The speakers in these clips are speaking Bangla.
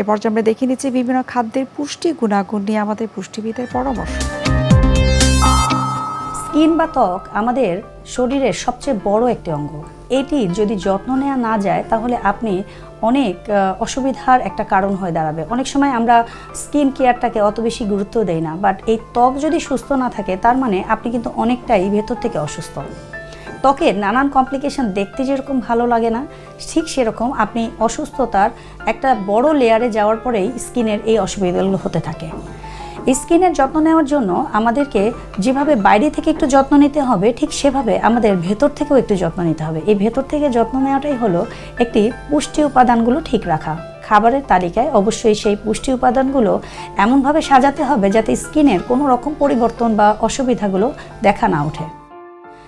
এ পর্যায়ে আমরা দেখে নিচ্ছি বিভিন্ন খাদ্যের পুষ্টি গুণাগুণ নিয়ে আমাদের পুষ্টিবিদের পরামর্শ। স্কিন বা ত্বক আমাদের শরীরের সবচেয়ে বড় একটি অঙ্গ। এটি যদি যত্ন নেওয়া না যায়, তাহলে আপনি অনেক অসুবিধার একটা কারণ হয়ে দাঁড়াবে। অনেক সময় আমরা স্কিন কেয়ারটাকে অত বেশি গুরুত্ব দেই না, বাট এই ত্বক যদি সুস্থ না থাকে, তার মানে আপনি কিন্তু অনেকটাই ভেতর থেকে অসুস্থ। ত্বকের নানান কমপ্লিকেশন দেখতে যেরকম ভালো লাগে না, ঠিক সেরকম আপনি অসুস্থতার একটা বড় লেয়ারে যাওয়ার পরেই স্কিনের এই অসুবিধাগুলো হতে থাকে। স্কিনের যত্ন নেওয়ার জন্য আমাদেরকে যেভাবে বাইরে থেকে একটু যত্ন নিতে হবে, ঠিক সেভাবে আমাদের ভেতর থেকেও একটু যত্ন নিতে হবে। এই ভেতর থেকে যত্ন নেওয়াটাই হলো একটি পুষ্টি উপাদানগুলো ঠিক রাখা। খাবারের তালিকায় অবশ্যই সেই পুষ্টি উপাদানগুলো এমনভাবে সাজাতে হবে যাতে স্কিনের কোনো রকম পরিবর্তন বা অসুবিধাগুলো দেখা না ওঠে।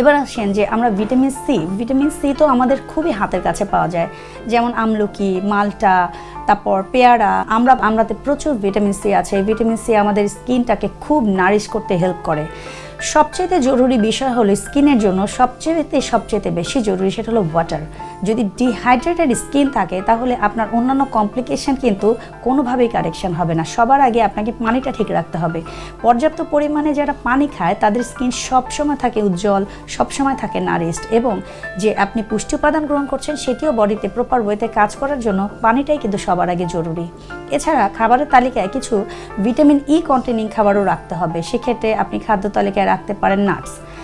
এবার আসেন যে আমরা ভিটামিন সি ভিটামিন সি তো আমাদের খুবই হাতের কাছে পাওয়া যায়। যেমন আমলকি, মালটা, তারপর পেয়ারা, আমরা, আমরাতে প্রচুর ভিটামিন সি আছে। ভিটামিন সি আমাদের স্কিনটাকে খুব নারিশ করতে হেল্প করে। সবচেয়ে জরুরি বিষয় হলো স্কিনের জন্য সবচেয়েতে সবচেয়ে বেশি জরুরি সেটা হলো ওয়াটার যদি ডিহাইড্রেটেড স্কিন থাকে, তাহলে আপনার অন্যান্য কমপ্লিকেশন কিন্তু কোনোভাবেই কারেকশন হবে না। সবার আগে আপনাকে পানিটা ঠিক রাখতে হবে। পর্যাপ্ত পরিমাণে যারা পানি খায়, তাদের স্কিন সবসময় থাকে উজ্জ্বল, সবসময় থাকে নারিস্ট এবং যে আপনি পুষ্টি উপাদান গ্রহণ করছেন, সেটিও বডিতে প্রপার ওয়েতে কাজ করার জন্য পানিটাই কিন্তু সবার আগে জরুরি। এছাড়া খাবারের তালিকায় কিছু ভিটামিন ই কন্টেনিং খাবারও রাখতে হবে। সেক্ষেত্রে আপনি খাদ্য তালিকায় রাখতে পারেন নাটস।